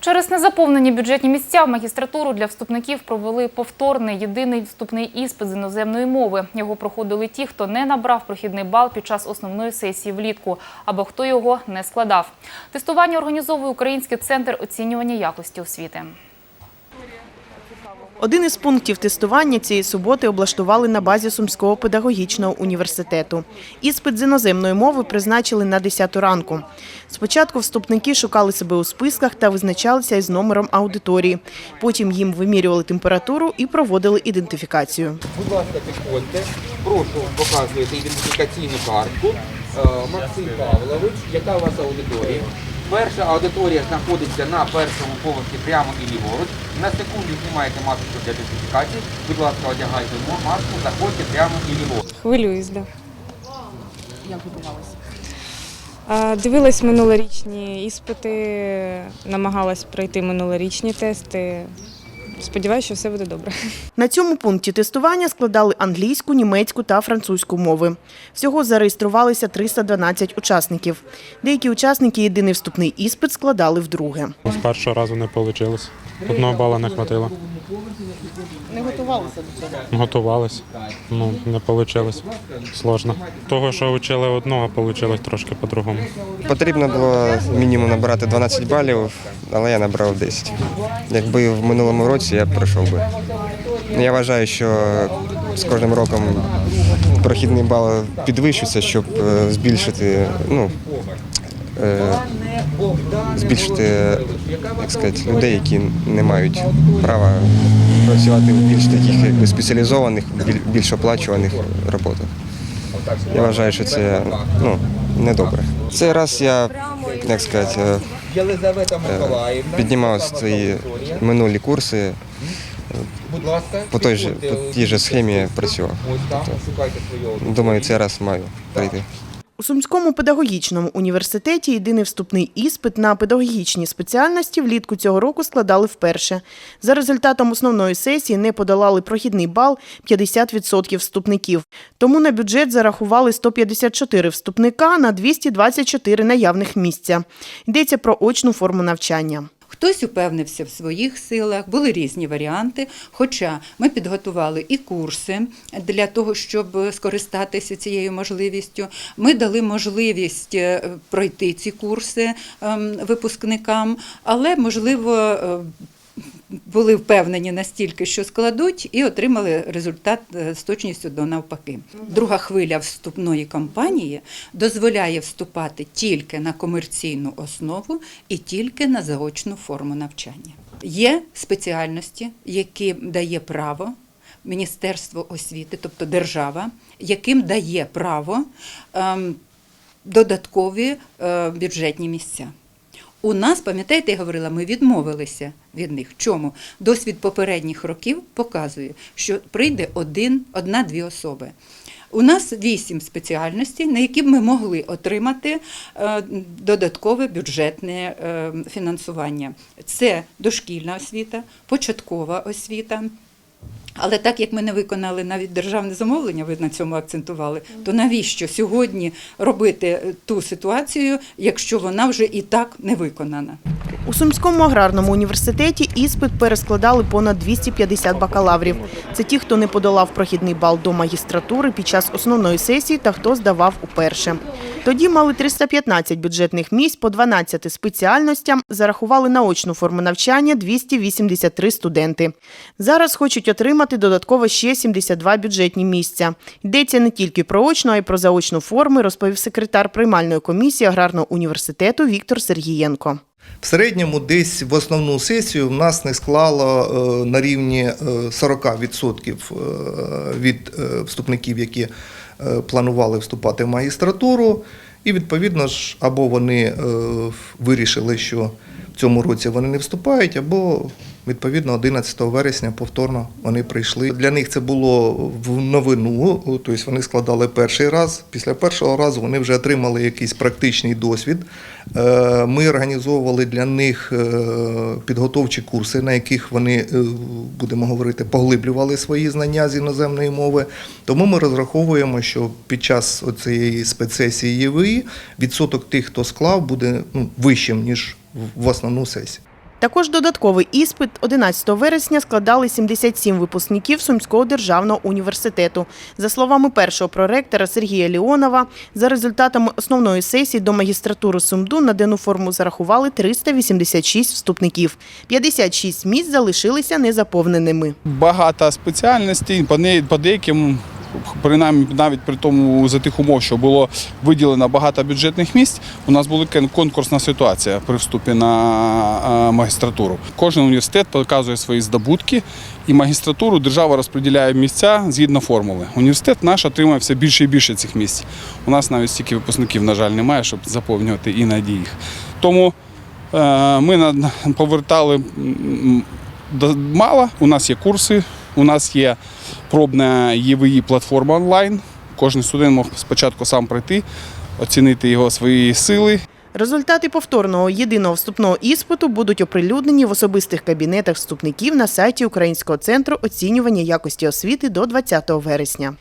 Через незаповнені бюджетні місця в магістратуру для вступників провели повторний єдиний вступний іспит з іноземної мови. Його проходили ті, хто не набрав прохідний бал під час основної сесії влітку, або хто його не складав. Тестування організовує Український центр оцінювання якості освіти. Один із пунктів тестування цієї суботи облаштували на базі Сумського педагогічного університету. Іспит з іноземної мови призначили на 10 ранку. Спочатку вступники шукали себе у списках та визначалися із номером аудиторії. Потім їм вимірювали температуру і проводили ідентифікацію. Будь ласка, підходьте. Прошу, показуєте ідентифікаційну картку. Е, Максим Павлович, яка у вас аудиторія? Перша аудиторія знаходиться на першому поверсі прямо і ліворуч. На секунду знімаєте маску для ідентифікації. Будь ласка, одягайте маску, заходьте прямо і ліворуч. Хвилююсь, да. Як готувалася? Дивилась минулорічні іспити, намагалась пройти минулорічні тести. Сподіваюся, що все буде добре. На цьому пункті тестування складали англійську, німецьку та французьку мови. Всього зареєструвалися 312 учасників. Деякі учасники єдиний вступний іспит складали вдруге. З першого разу не вийшло. Одного бала не хватило. Не готувалися до цього. Готувалися. Ну, не вийшло. Сложно. Того, що вчили одного, вийшло трошки по-другому. Потрібно було мінімум набирати 12 балів, але я набрав 10. Якби в минулому році я пройшов би. Я вважаю, що з кожним роком прохідний бал підвищується, щоб е, збільшити, ну, збільшити, як сказати, людей, які не мають права працювати в більш таких якби, спеціалізованих, більш оплачуваних роботах. Я вважаю, що це ну, недобре. Цей раз я, як сказати, е, піднімав свої минулі курси, Будь ласка, по той же, по тій же схемі працював. Аудиторію. Думаю, цей раз маю прийти. У Сумському педагогічному університеті єдиний вступний іспит на педагогічні спеціальності влітку цього року складали вперше. За результатом основної сесії не подолали прохідний бал 50% вступників. Тому на бюджет зарахували 154 вступника на 224 наявних місця. Йдеться про очну форму навчання. Хтось упевнився в своїх силах, були різні варіанти. Хоча ми підготували і курси для того, щоб скористатися цією можливістю. Ми дали можливість е, пройти ці курси ем, випускникам, але можливо. Були впевнені настільки, що складуть, і отримали результат е, з точністю до навпаки. Друга хвиля вступної кампанії дозволяє вступати тільки на комерційну основу і тільки на заочну форму навчання. Є спеціальності, які дає право Міністерство освіти, тобто держава, яким дає право ем, додаткові е, бюджетні місця. У нас, пам'ятаєте, я говорила, ми відмовилися від них. Чому? Досвід попередніх років показує, що прийде один, одна-дві особи. У нас вісім спеціальностей, на які б ми могли отримати е, додаткове бюджетне е, фінансування. Це дошкільна освіта, початкова освіта. Але так як ми не виконали навіть державне замовлення, ви на цьому акцентували, то навіщо сьогодні робити е, ту ситуацію, якщо вона вже і так не виконана? У Сумському аграрному університеті іспит перескладали понад 250 бакалаврів. Це ті, хто не подолав прохідний бал до магістратури під час основної сесії та хто здавав уперше. Тоді мали 315 бюджетних місць по 12 спеціальностям, зарахували на очну форму навчання 283 студенти. Зараз хочуть отримати додатково ще 72 бюджетні місця. Йдеться не тільки про очну, а й про заочну форми, розповів секретар приймальної комісії аграрного університету Віктор Сергієнко. В середньому десь в основну сесію в нас не склало е, на рівні е, 40% е, від е, вступників, які планували вступати в магістратуру. І відповідно ж або вони е, вирішили, що в цьому році вони не вступають, або відповідно 11 вересня повторно вони прийшли. Для них це було в новину, тобто вони складали перший раз. Після першого разу вони вже отримали якийсь практичний досвід. Е, Ми організовували для них е, підготовчі курси, на яких вони, е, будемо говорити, поглиблювали свої знання з іноземної мови. Тому ми розраховуємо, що під час цієї спецсесії ЄВІ відсоток тих, хто склав, буде ну, вищим ніж в- в основну сесію. Також додатковий іспит 11 вересня складали 77 випускників Сумського державного університету. За словами першого проректора Сергія Ліонова, за результатами основної сесії до магістратури СумДУ на денну форму зарахували 386 вступників. 56 місць залишилися незаповненими. багато спеціальностей, по деяким, принаймні навіть при тому за тих умов, що було виділено багато бюджетних місць, у нас була конкурсна ситуація при вступі на е, магістратуру. Кожен університет показує свої здобутки, і магістратуру держава розподіляє місця згідно формули. Університет наш отримує все більше і більше цих місць. У нас навіть стільки випускників, на жаль, немає, щоб заповнювати іноді їх. Тому е, ми повертали мало. У нас є курси, у нас є пробна ЄВІ платформа онлайн. Кожен студент мог спочатку сам прийти, оцінити його свої сили. Результати повторного єдиного вступного іспиту будуть оприлюднені в особистих кабінетах вступників на сайті Українського центру оцінювання якості освіти до 20 вересня.